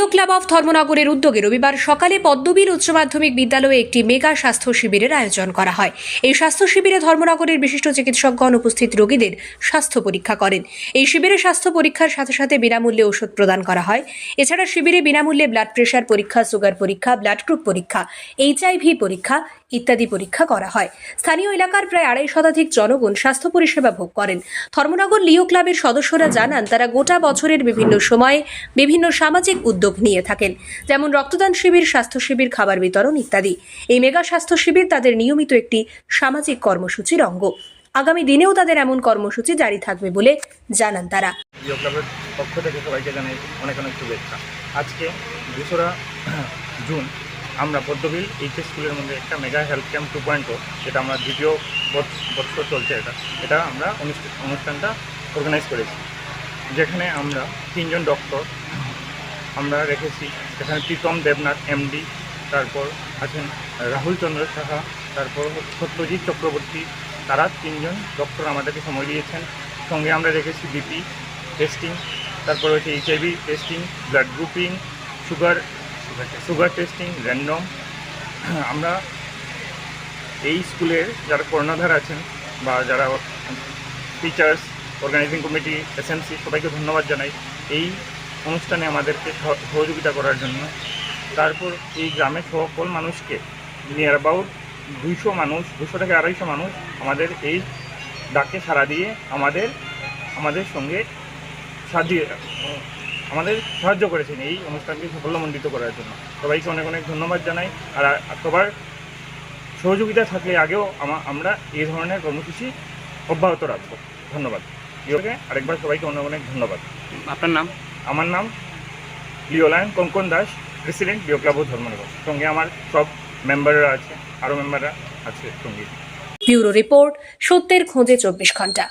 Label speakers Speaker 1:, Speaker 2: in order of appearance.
Speaker 1: Leo club of ধর্মনগরের উদ্যোগে রবিবার সকালে পদ্মবীর উচ্চ মাধ্যমিক বিদ্যালয়ে একটি মেগা স্বাস্থ্য শিবিরের আয়োজন করা হয়। এই স্বাস্থ্য শিবিরে ধর্মনগরের বিশিষ্ট চিকিৎসকগণ উপস্থিত রোগীদের স্বাস্থ্য পরীক্ষা করেন। এই শিবিরে স্বাস্থ্য পরীক্ষার সাথে সাথে বিনামূল্যে ওষুধ প্রদান করা হয়। এছাড়া শিবিরে বিনামূল্যে ব্লাড প্রেশার পরীক্ষা সুগার পরীক্ষা ব্লাড গ্রুপ পরীক্ষা এইচআইভি পরীক্ষা ইত্যাদি পরীক্ষা করা হয়। স্থানীয় এলাকার প্রায় আড়াই শতাধিক জনগণ স্বাস্থ্য পরিষেবা ভোগ করেন। ধর্মনগর লিও ক্লাবের সদস্যরা জানান, তারা গোটা বছরের বিভিন্ন সময়ে বিভিন্ন সামাজিক উদ্যোগ নিয়ে থাকেন, যেমন রক্তদান শিবির, স্বাস্থ্য শিবির, খাবার বিতরণ ইত্যাদি। এই মেগা স্বাস্থ্য শিবির তাদের নিয়মিত একটি সামাজিক কর্মসূচির অঙ্গ। আগামী দিনেও তাদের এমন কর্মসূচি জারি থাকবে বলে জানান তারা।
Speaker 2: পক্ষ থেকে সবাইকে জানাই অনেক অনেক শুভেচ্ছা। আজকে দোসরা জুন আমরা পদ্মবিল এইচএস স্কুলের মধ্যে একটা mega health camp two point যেটা আমরা দ্বিতীয় বৎসর চলছে এটা। এটা আমরা অনুষ্ঠা- অনুষ্ঠানটা অর্গানাইজ করেছি। যেখানে আমরা তিনজন ডক্টর আমরা রেখেছি। এখানে প্রীতম দেবনাথ এমডি তারপর আছেন রাহুল চন্দ্র সাহা, তারপর সত্যজিৎ চক্রবর্তী, তারা তিনজন ডক্টর আমাদেরকে সময় দিয়েছেন। সঙ্গে আমরা রেখেছি বিপি টেস্টিং তারপর হচ্ছে HIV testing blood grouping sugar sugar testing random আমরা এই স্কুলের যারা কর্ণধার আছেন বা যারা টিচার্স অর্গানাইজিং কমিটি এসএমসি সবাইকে ধন্যবাদ জানাই। এই অনুষ্ঠানে আমাদেরকে সহ- সহযোগিতা করার জন্য। তারপর এই গ্রামের সকল মানুষকে নিয়ার অ্যাবাউট দুইশো মানুষ দুশো থেকে আড়াইশো মানুষ আমাদের এই ডাকে সাড়া দিয়ে আমাদের আমাদের সঙ্গে সাহায্য, আমাদের সাহায্য করেছেন এই অনুষ্ঠানকে সাফল্যমণ্ডিত করার জন্য। সবাইকে অনেক অনেক ধন্যবাদ জানাই। আর সবার সহযোগিতা থাকলে আগেও আমরা এই ধরনের কর্মসূচি অব্যাহত রাখব। ধন্যবাদ। আরেকবার সবাইকে অনেক অনেক ধন্যবাদ।
Speaker 3: আপনার নাম?
Speaker 2: আমার নাম Leo Lion Kankan Das president BO club Dharmanagar সঙ্গে আমার সব মেম্বাররা আছে আরও মেম্বাররা আছে সঙ্গে।
Speaker 1: ব্যুরো রিপোর্ট, সত্যের খোঁজে চব্বিশ ঘণ্টা।